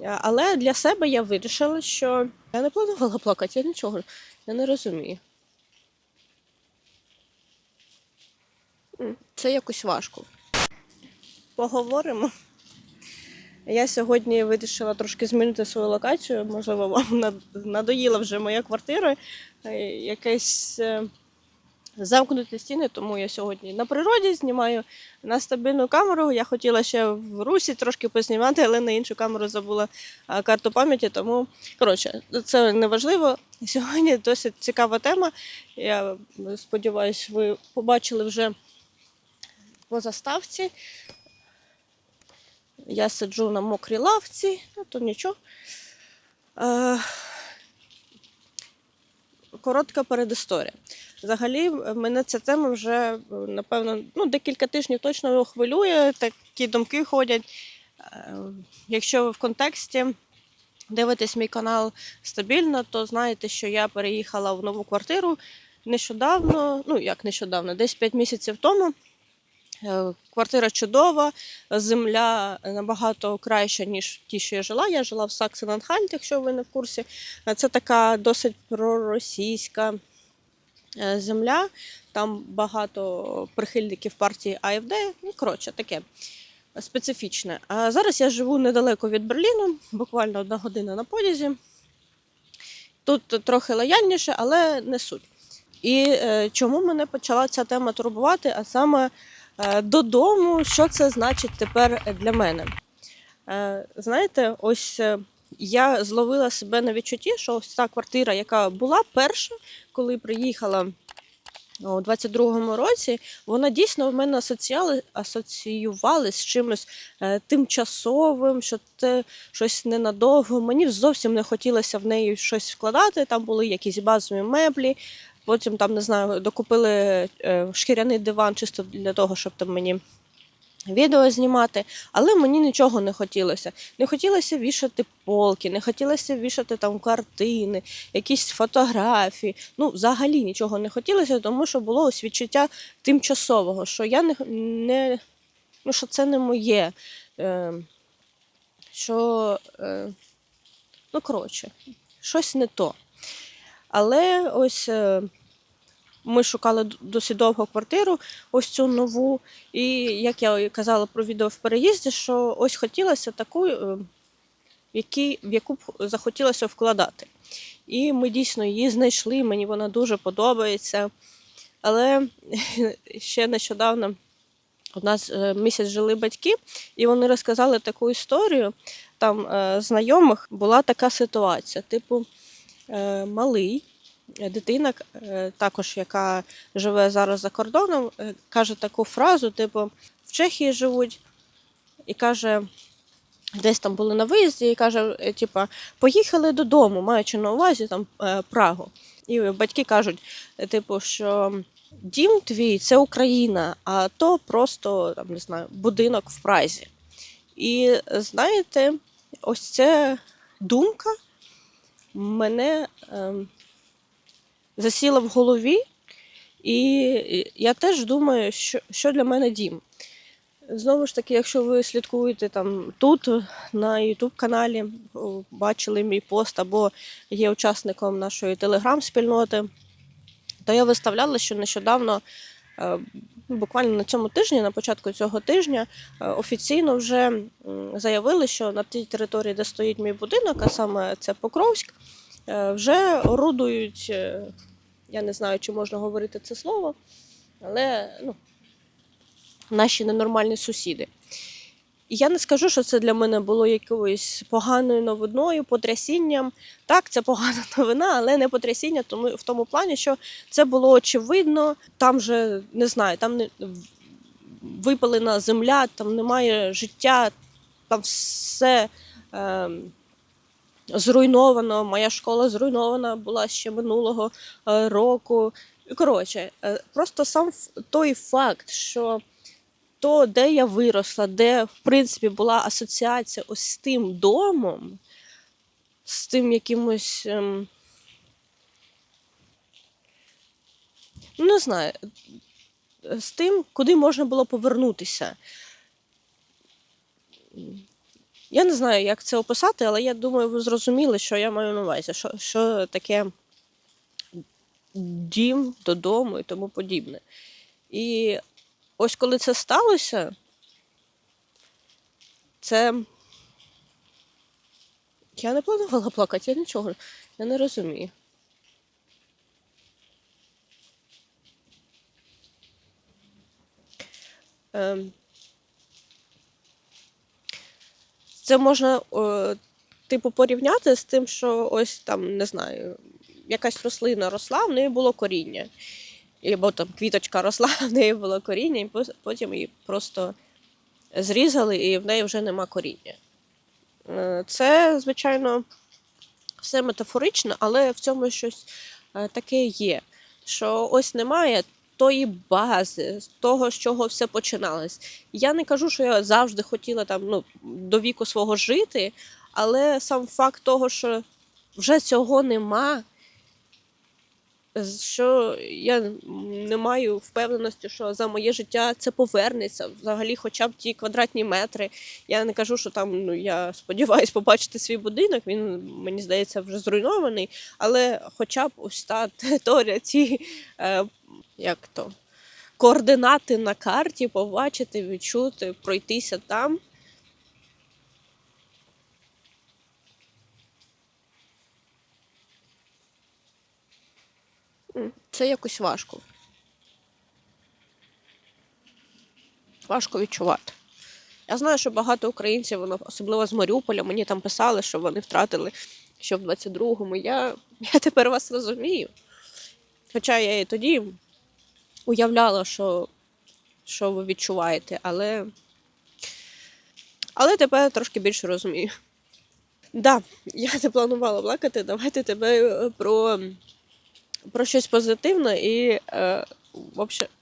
Е, Але для себе я вирішила, що я не планувала плакати, я нічого я не розумію. Це якось важко. Поговоримо. Я сьогодні вирішила трошки змінити свою локацію. Можливо, вам надоїла вже моя квартира. Е, Якесь е, замкнуті стіни, тому я сьогодні на природі знімаю на стабільну камеру. Я хотіла ще в русі трошки познімати, але на іншу камеру забула а, карту пам'яті. Тому коротше, це не важливо. Сьогодні досить цікава тема. Я сподіваюся, ви побачили вже по заставці. Я сиджу на мокрій лавці, ну то нічого. Е, коротка передісторія. Взагалі, мене ця тема вже, напевно, ну, декілька тижнів точно хвилює, такі думки ходять. Е, Якщо ви в контексті дивитесь мій канал стабільно, то знаєте, що я переїхала в нову квартиру нещодавно, ну як нещодавно, десь 5 місяців тому. Е, Квартира чудова, земля набагато краща, ніж ті, що я жила. Я жила в Саксен-Анхальт, якщо ви не в курсі. Е, Це така досить проросійська е, земля. Там багато прихильників партії АФД. Ну, коротше, таке специфічне. А зараз я живу недалеко від Берліну, буквально одна година на подязі. Тут трохи лояльніше, але не суть. І е, чому мене почала ця тема турбувати, а саме е, додому, що це значить тепер для мене? Е, знаєте, ось е, я зловила себе на відчутті, що ось та квартира, яка була перша, коли приїхала у 22-му році, вона дійсно в мене асоціювали з чимось е, тимчасовим, що це щось ненадовго. Мені зовсім не хотілося в неї щось вкладати. Там були якісь базові меблі. Потім там, не знаю, докупили е, шкіряний диван чисто для того, щоб там мені відео знімати, але мені нічого не хотілося. Не хотілося вішати полки, не хотілося вішати там картини, якісь фотографії. Ну, взагалі нічого не хотілося, тому що було ось відчуття тимчасового, що я не, не ну, що це не моє. Е, що, е, ну, коротше, щось не то. Але ось е, ми шукали досить довго квартиру, ось цю нову. І як я казала про відео в переїзді, що ось хотілося таку, е, які, в яку б захотілося вкладати. І ми дійсно її знайшли, мені вона дуже подобається. Але ще нещодавно у нас е, місяць жили батьки, і вони розказали таку історію. Там е, знайомих була така ситуація: типу, малий. Дитина, е, також яка живе зараз за кордоном, е, каже таку фразу: типу, в Чехії живуть, і каже, десь там були на виїзді, і каже, е, типа, поїхали додому, маючи на увазі там Прагу. І батьки кажуть, типу, що дім твій це Україна, а то просто там не знаю, будинок в Празі. І знаєте, ось ця думка мене ем, засіла в голові, і я теж думаю, що, що для мене дім. Знову ж таки, якщо ви слідкуєте там тут, на youtube каналі бачили мій пост або є учасником нашої телеграм-спільноти, то я виставляла, що нещодавно, е, буквально на цьому тижні, на початку цього тижня, е, офіційно вже заявили, що на тій території, де стоїть мій будинок, а саме це Покровськ, вже орудують, е, я не знаю, чи можна говорити це слово, але ну, наші ненормальні сусіди. І я не скажу, що це для мене було якоюсь поганою новиною, потрясінням. Так, це погана новина, але не потрясіння, тому в тому плані, що це було очевидно. Там же не знаю, там не випалена земля, там немає життя, там все е, зруйновано. Моя школа зруйнована була ще минулого е, року. Коротше, е, просто сам той факт, що то, де я виросла, де, в принципі, була асоціація ось з тим домом, з тим якимось. Ем... Ну, не знаю, з тим, куди можна було повернутися. Я не знаю, як це описати, але я думаю, ви зрозуміли, що я маю на увазі, що, що таке дім додому і тому подібне. І ось коли це сталося, це. Я не планувала плакати, я нічого, я не розумію. Ем, Це можна, е, типу, порівняти з тим, що ось там, не знаю, якась рослина росла, в неї було коріння. Або там квіточка росла, в неї було коріння, і потім її просто зрізали, і в неї вже нема коріння. Е, Це, звичайно, все метафорично, але в цьому щось е, таке є. Що ось немає тої бази, з того, з чого все починалось. Я не кажу, що я завжди хотіла там ну, до віку свого жити, але сам факт того, що вже цього нема, що я не маю впевненості, що за моє життя це повернеться. Взагалі, хоча б ті квадратні метри. Я не кажу, що там ну я сподіваюся побачити свій будинок. Він мені здається вже зруйнований. Але хоча б ось та територія, ці е, як то координати на карті, побачити, відчути, пройтися там. Це якось важко. Важко відчувати. Я знаю, що багато українців, особливо з Маріуполя, мені там писали, що вони втратили що в 22-му. Я, я тепер вас розумію. Хоча я і тоді уявляла, що, що ви відчуваєте, але, але тепер трошки більше розумію. Да, я не планувала плакати. Давайте тебе е, про, про щось позитивне і. Е,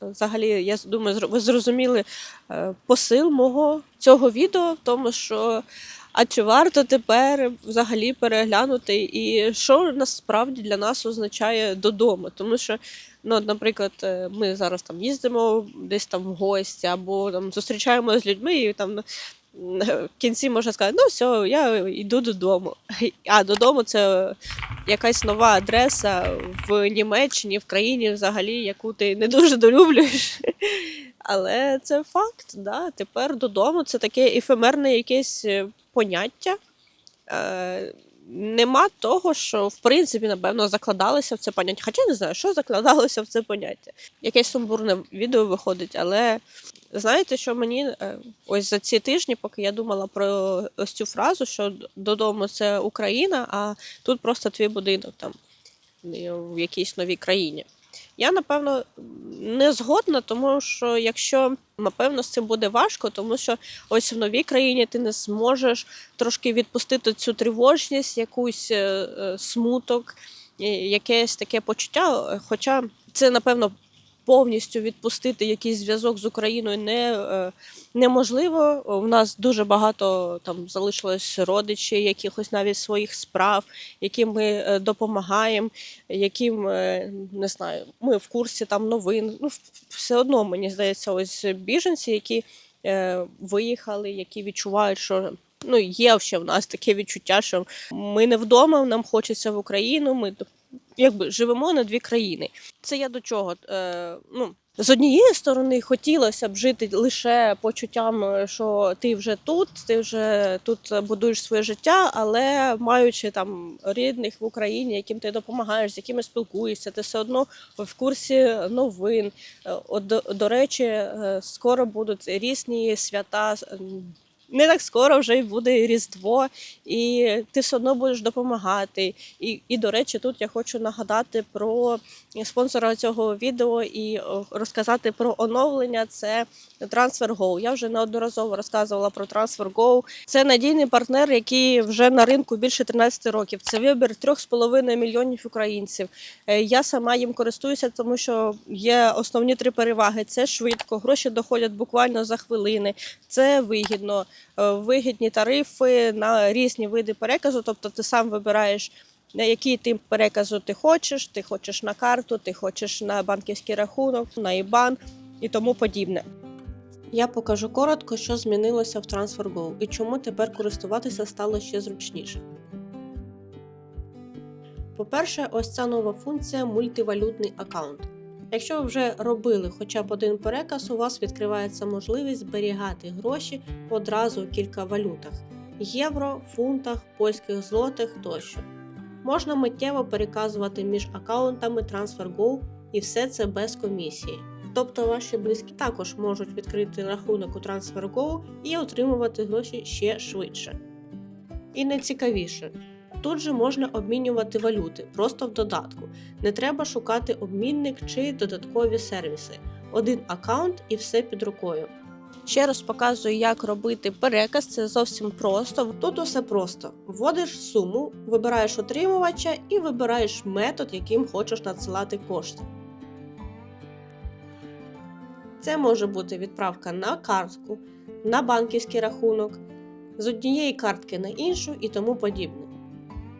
взагалі, я думаю, ви зрозуміли е, посил мого цього відео, в тому що а чи варто тепер взагалі переглянути, і що насправді для нас означає додому? Тому що, ну, наприклад, е, ми зараз там їздимо десь там в гості, або там зустрічаємося з людьми, і там в кінці можна сказати, ну все, я йду додому. А додому це якась нова адреса в Німеччині, в країні взагалі, яку ти не дуже долюблюєш. Але це факт, да. Тепер додому це таке ефемерне якесь е, поняття. Е, нема того, що в принципі, напевно, закладалося в це поняття. Хоча не знаю, що закладалося в це поняття. Якесь сумбурне відео виходить, але знаєте, що мені е, ось за ці тижні, поки я думала про ось цю фразу, що додому це Україна, а тут просто твій будинок там е, в якійсь новій країні. Я напевно не згодна, тому що якщо напевно з цим буде важко, тому що ось в новій країні ти не зможеш трошки відпустити цю тривожність, якусь е, смуток, якесь таке почуття. Хоча це напевно повністю відпустити якийсь зв'язок з Україною не, е, неможливо. У нас дуже багато там залишилось родичів, якихось навіть своїх справ, яким ми е, допомагаємо, яким е, не знаю, ми в курсі там новин. Ну, все одно мені здається, ось біженці, які виїхали, які відчувають, що. Ну, є ще в нас таке відчуття, що ми не вдома, нам хочеться в Україну. Ми якби живемо на дві країни. Це я до чого? Е, ну, з однієї сторони, хотілося б жити лише почуттям, е, що ти вже тут, ти вже тут будуєш своє життя, але маючи там рідних в Україні, яким ти допомагаєш, з якими спілкуєшся, ти все одно в курсі новин. Е, От, до, до речі, е, скоро будуть різні свята. Не так скоро вже й буде Різдво, і ти все одно будеш допомагати. І, і до речі, тут я хочу нагадати про спонсора цього відео і розказати про оновлення. Це TransferGo. Я вже неодноразово розказувала про TransferGo. Це надійний партнер, який вже на ринку більше 13 років. Це вибір 3,5 мільйонів українців. Е, Я сама їм користуюся, тому що є основні три переваги: це швидко, гроші доходять буквально за хвилини. Це вигідно, Е, вигідні тарифи на різні види переказу. Тобто ти сам вибираєш. На який тип переказу ти хочеш, ти хочеш на карту, ти хочеш на банківський рахунок, на ІБАН і тому подібне. Я покажу коротко, що змінилося в TransferGo і чому тепер користуватися стало ще зручніше. По-перше, ось ця нова функція мультивалютний аккаунт. Якщо ви вже робили хоча б один переказ, у вас відкривається можливість зберігати гроші одразу у кілька валютах: євро, фунтах, польських злотих тощо. Можна миттєво переказувати між аккаунтами TransferGo і все це без комісії. Тобто ваші близькі також можуть відкрити рахунок у TransferGo і отримувати гроші ще швидше. І найцікавіше, тут же можна обмінювати валюти просто в додатку. Не треба шукати обмінник чи додаткові сервіси. Один аккаунт і все під рукою. Ще раз показую, як робити переказ. Це зовсім просто. Тут усе просто: вводиш суму, вибираєш отримувача і вибираєш метод, яким хочеш надсилати кошти. Це може бути відправка на картку, на банківський рахунок, з однієї картки на іншу і тому подібне.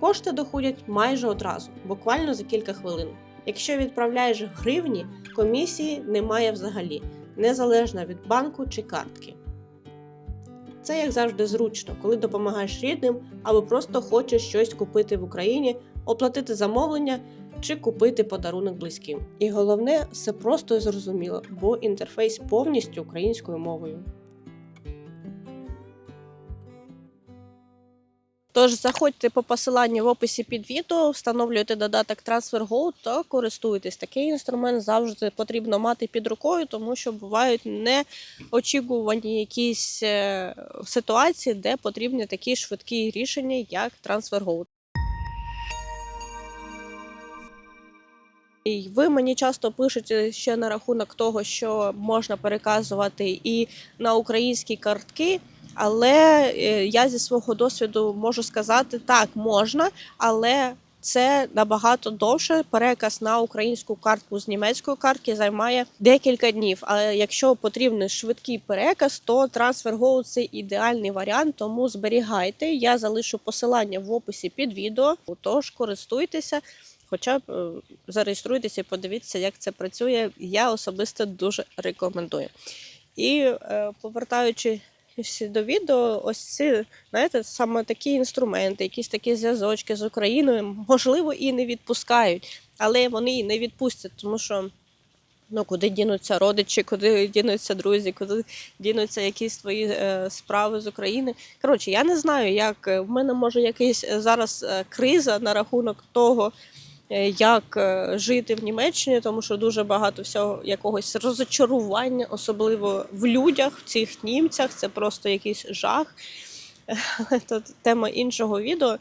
Кошти доходять майже одразу, буквально за кілька хвилин. Якщо відправляєш гривні, комісії немає взагалі, незалежно від банку чи картки. Це як завжди зручно, коли допомагаєш рідним або просто хочеш щось купити в Україні, оплатити замовлення чи купити подарунок близьким. І головне, все просто і зрозуміло, бо інтерфейс повністю українською мовою. Тож заходьте по посиланню в описі під відео, встановлюйте додаток TransferGo та користуйтесь. Такий інструмент завжди потрібно мати під рукою, тому що бувають неочікувані якісь е, ситуації, де потрібні такі швидкі рішення, як TransferGo. Ви мені часто пишете ще на рахунок того, що можна переказувати і на українські картки. Але е, я зі свого досвіду можу сказати, так можна, але це набагато довше. Переказ на українську картку з німецької картки займає декілька днів. Але якщо потрібен швидкий переказ, то TransferGo – це ідеальний варіант, тому зберігайте. Я залишу посилання в описі під відео, тож користуйтеся. Хоча б е, зареєструйтеся і подивіться, як це працює. Я особисто дуже рекомендую. І е, повертаючи до відео, ось ці, знаєте, саме такі інструменти, якісь такі зв'язочки з Україною, можливо, і не відпускають, але вони і не відпустять, тому що. Ну, куди дінуться родичі, куди дінуться друзі, куди дінуться якісь твої е, справи з України. Коротше, я не знаю, як в мене може якась зараз е, криза на рахунок того, як е, жити в Німеччині, тому що дуже багато всього якогось розочарування, особливо в людях, в цих німцях. Це просто якийсь жах. Це тема іншого відео.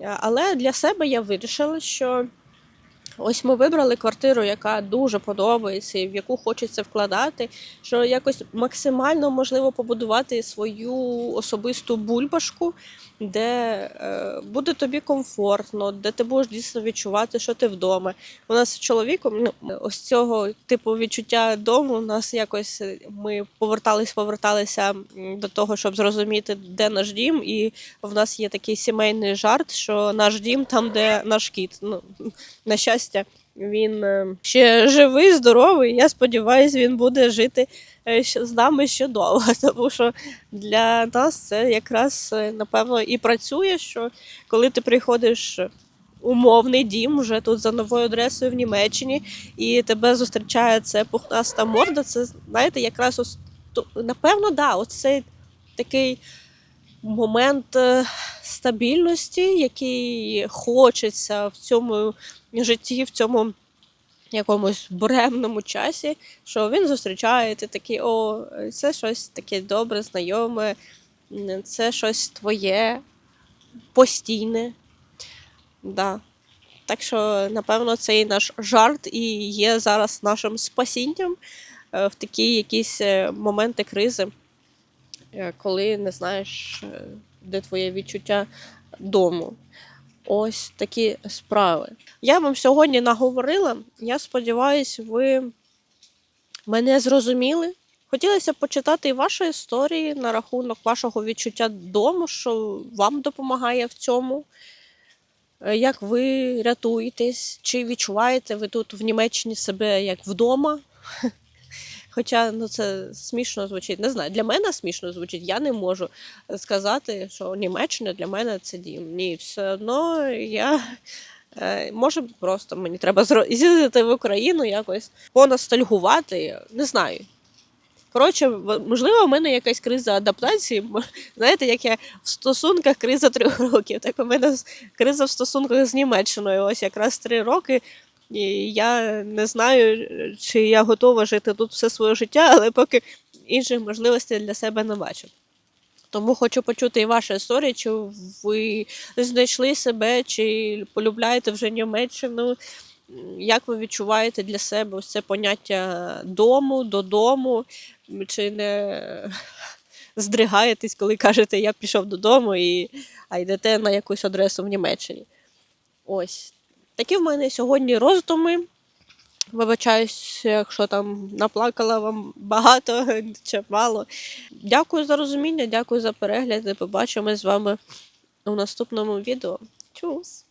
Е, Але для себе я вирішила, що ось ми вибрали квартиру, яка дуже подобається, і в яку хочеться вкладати, що якось максимально можливо побудувати свою особисту бульбашку, де е, буде тобі комфортно, де ти будеш дійсно відчувати, що ти вдома. У нас з чоловіком ну, ось цього типу відчуття дому. У нас якось е, ми повертались, поверталися до того, щоб зрозуміти, де наш дім. І в нас є такий сімейний жарт, що наш дім там, де наш кіт. Ну, на щастя, він е, ще живий, здоровий. Я сподіваюся, він буде жити е, з нами ще довго. Тому що для нас це якраз е, напевно і працює, що коли ти приходиш. Умовний дім вже тут за новою адресою в Німеччині, і тебе зустрічає це пухнаста морда. Це знаєте, якраз ось напевно, да, оцей такий момент е, стабільності, який хочеться в цьому житті, в цьому якомусь буремному часі, що він зустрічає, ти такий, о, це щось таке добре, знайоме, це щось твоє, постійне. Да. Так що, напевно, цей наш жарт і є зараз нашим спасінням е, в такі якісь е, моменти кризи, коли не знаєш, е, де твоє відчуття дому. Ось такі справи. Я вам сьогодні наговорила. Я сподіваюся, ви мене зрозуміли. Хотілося б почитати і ваші історії на рахунок вашого відчуття дому, що вам допомагає в цьому. Е, Як ви рятуєтесь? Чи відчуваєте ви тут в Німеччині себе як вдома? Хоча ну, це смішно звучить. Не знаю, для мене смішно звучить. Я не можу сказати, що Німеччина для мене це дім. Ні, все одно я. е, Може, просто мені треба з'їздити в Україну якось понастальгувати. Не знаю. Коротше, можливо, в мене якась криза адаптації. Знаєте, як я в стосунках криза трьох років, так у мене криза в стосунках з Німеччиною. Ось якраз три роки. І я не знаю, чи я готова жити тут все своє життя, але поки інших можливостей для себе не бачу. Тому хочу почути і ваші історії, чи ви знайшли себе, чи полюбляєте вже Німеччину. Як ви відчуваєте для себе ось це поняття дому, додому, чи не здригаєтесь, коли кажете, я пішов додому, і, а йдете на якусь адресу в Німеччині? Ось. Такі в мене сьогодні роздуми. Вибачаюсь, якщо там наплакала вам багато чи мало. Дякую за розуміння, дякую за перегляд. і Побачимось з вами у наступному відео. Чус!